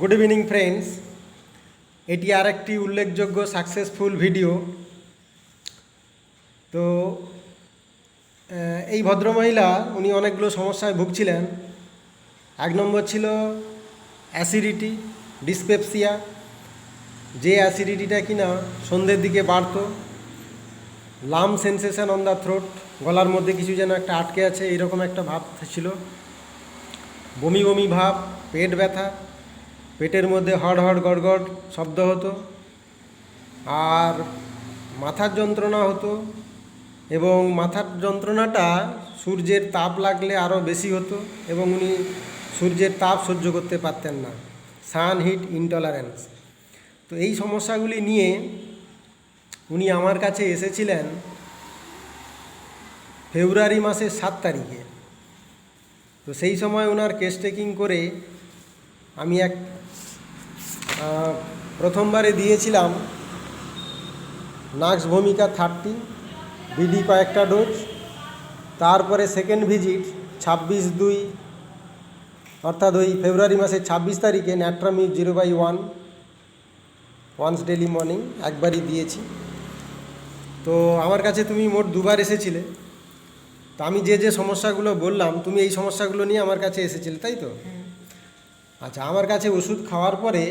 Good evening friends এটি আর একটি উল্লেখযোগ্য সাকসেসফুল ভিডিও তো এই ভদ্রমহিলা, উনি অনেকগুলো সমস্যায় ভুগছিলেন। এক নম্বর ছিল অ্যাসিডিটি ডিসপেপসিয়া যে অ্যাসিডিটিটা কিনা সন্ধ্যের দিকে বাড়তো লাম সেন্সেশন অন দ্য থ্রোট গলার মধ্যে কিছু যেন একটা আটকে আছে এইরকম একটা ভাব ছিল। বমি বমি ভাব, পেট ব্যথা পেটের মধ্যে হড় হড় গড়গড় শব্দ হতো। আর মাথার যন্ত্রণা হতো এবং মাথার যন্ত্রণাটা সূর্যের তাপ লাগলে আরও বেশি হতো এবং উনি সূর্যের তাপ সহ্য করতে পারতেন না। Sun heat intolerance. তো এই সমস্যাগুলি নিয়ে উনি আমার কাছে এসেছিলেন ফেব্রুয়ারি মাসের সাত তারিখে। তো সেই সময় ওনার কেস টেকিং করে আমি এক প্রথমবারে দিয়েছিলাম নাক্স ভূমিকা থার্টি, বিডি কয়েকটা ডোজ, তারপরে সেকেন্ড ভিজিট ছাব্বিশ দুই, অর্থাৎ ওই ফেব্রুয়ারি মাসের ছাব্বিশ তারিখে natrum zero by one, once daily morning একবারই দিয়েছি। তো আমার কাছে তুমি মোট দুবার এসেছিলে। তো আমি যে যে সমস্যাগুলো বললাম, তুমি এই সমস্যাগুলো নিয়ে আমার কাছে এসেছিলে, তাই তো? আচ্ছা আমার কাছে ওষুধ খাওয়ার পরে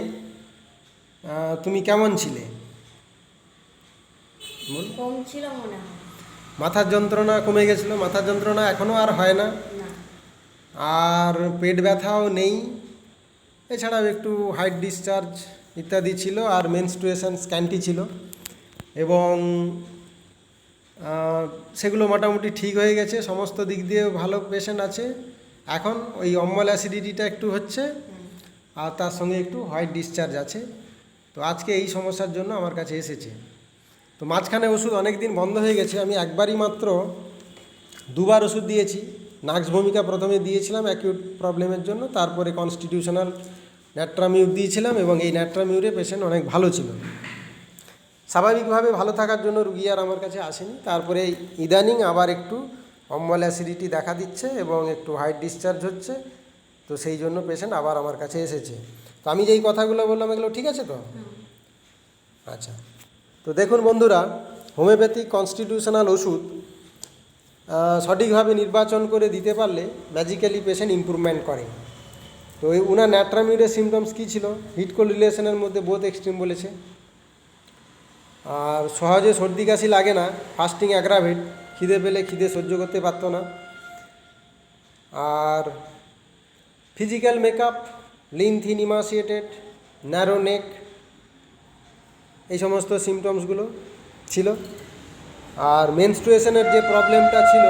তুমি কেমন ছিলে? কম ছিল মনে হয়। মাথার যন্ত্রণা কমে গেছিল মাথার যন্ত্রণা এখনও আর হয় না। না। আর পেট ব্যথাও নেই। এছাড়াও একটু হাইট ডিসচার্জ ইত্যাদি ছিল আর মেনস্ট্রুয়েশন স্ক্যানটি ছিল। এবং সেগুলো মোটামুটি ঠিক হয়ে গেছে সমস্ত দিক দিয়ে ভালো পেশেন্ট আছে। এখন ওই অম্বল অ্যাসিডিটিটা একটু হচ্ছে। আর তার সঙ্গে একটু হোয়াইট ডিসচার্জ আছে। তো আজকে এই সমস্যার জন্য আমার কাছে এসেছে। তো মাঝখানে ওষুধ অনেক দিন বন্ধ হয়ে গেছে। আমি একবারই মাত্র দুবার ওষুধ দিয়েছি। নাক্স ভূমিকা প্রথমে দিয়েছিলাম অ্যাকিউট প্রবলেমের জন্য। তারপরে কনস্টিটিউশনাল ন্যাট্রামিউর দিয়েছিলাম এবং এই ন্যাট্রামিউরে পেশেন্ট অনেক ভালো ছিল। স্বাভাবিকভাবে ভালো থাকার জন্য রুগী আর আমার কাছে আসেনি। তারপরে ইদানিং আবার একটু অম্বল অ্যাসিডিটি দেখা দিচ্ছে এবং একটু হাইট ডিসচার্জ হচ্ছে। তো সেই জন্য পেশেন্ট আবার আমার কাছে এসেছে। তো আমি যেই কথাগুলো বললাম, এগুলো ঠিক আছে তো? আচ্ছা। তো দেখুন বন্ধুরা হোমিওপ্যাথিক কনস্টিটিউশনাল ওষুধ সঠিকভাবে নির্বাচন করে দিতে পারলে ম্যাজিক্যালি পেশেন্ট ইমপ্রুভমেন্ট করে। তো এই উনার ন্যাট্রামিউডের সিমটমস কী ছিল? হিট কোল্ড রিলেশনের মধ্যে বোথ এক্সট্রিম বলেছে। আর সহজে সর্দি কাশি লাগে না ফাস্টিং অ্যাগ্রাভেট খিদে পেলে খিদে সহ্য করতে পারতো না। আর physical makeup lean thin emaciated narrow neck এই সমস্ত সিমটমসগুলো ছিল। আর মেনস্ট্রুয়েশনের যে প্রবলেমটা ছিল,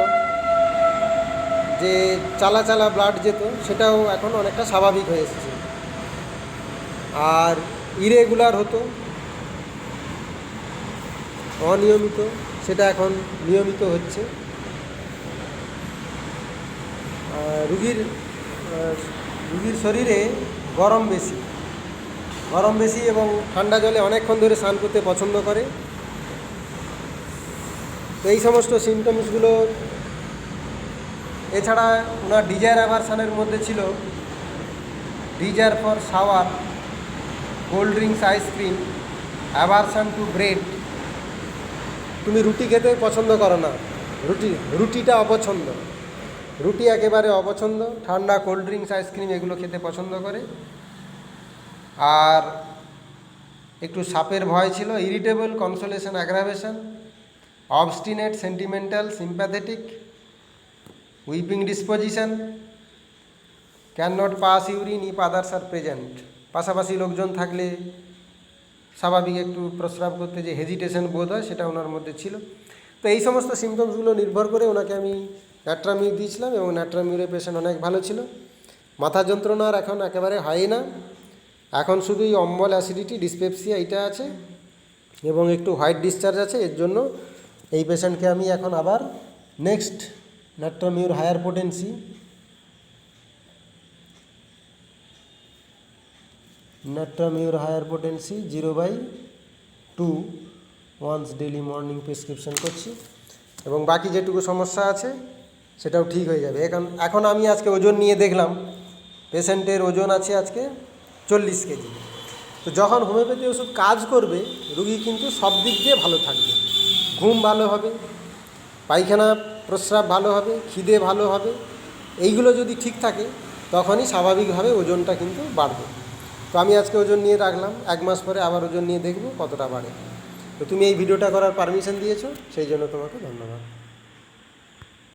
যে চালা চালা ব্লাড যেত, সেটাও এখন অনেকটা স্বাভাবিক হয়ে এসেছে। আর ইরেগুলার হতো, অনিয়মিত, সেটা এখন নিয়মিত হচ্ছে। রুগীর রুগীর শরীরে গরম বেশি। গরম বেশি এবং ঠান্ডা জলে অনেকক্ষণ ধরে স্নান করতে পছন্দ করে। তো এই সমস্ত সিমটমসগুলো এছাড়া ওনার ডিজায়ার অ্যাভারসানের মধ্যে ছিল। Desire for shower cold drinks ice cream aversion to bread তুমি রুটি খেতে পছন্দ করো না। রুটি, রুটিটা অপছন্দ। রুটি একেবারে অপছন্দ, ঠান্ডা কোল্ড ড্রিঙ্কস আইসক্রিম এগুলো খেতে পছন্দ করে। আর একটু সাপের ভয় ছিল irritable consolation aggravation obstinate sentimental sympathetic weeping disposition can not pass urine if others are present পাশাপাশি লোকজন থাকলে স্বাভাবিক একটু প্রস্রাব করতে যে হেজিটেশন বোধ হয়, সেটা ওনার মধ্যে ছিল। তো এই সমস্ত সিমটমসগুলো নির্ভর করে ওনাকে আমি ন্যাট্রামিউর দিয়েছিলাম এবং ন্যাট্রামিউরের পেশেন্ট অনেক ভালো ছিল। মাথা যন্ত্রণা আর এখন একেবারে হয় না। এখন শুধু এই অম্বল অ্যাসিডিটি ডিসপেপসিয়া এইটা আছে এবং একটু হোয়াইট ডিসচার্জ আছে। এর জন্য এই পেশেন্টকে আমি এখন আবার next natrum mur higher potency natrum mur higher potency zero by two once daily morning prescription করছি। এবং বাকি যেটুকু সমস্যা আছে সেটাও ঠিক হয়ে যাবে। এখন এখন আমি আজকে ওজন নিয়ে দেখলাম, পেশেন্টের ওজন আছে আজকে চল্লিশ কেজি। তো যখন হোমিওপ্যাথি ওষুধ কাজ করবে, রুগী কিন্তু সব দিক দিয়ে ভালো থাকবে। ঘুম ভালো হবে, পায়খানা প্রস্রাব ভালো হবে, খিদে ভালো হবে, এইগুলো যদি ঠিক থাকে, তখনই স্বাভাবিকভাবে ওজনটা কিন্তু বাড়বে। তো আমি আজকে ওজন নিয়ে রাখলাম, এক মাস পরে আবার ওজন নিয়ে দেখব কতটা বাড়ে। তো তুমি এই ভিডিওটা করার পারমিশন দিয়েছ, সেই জন্য তোমাকে ধন্যবাদ।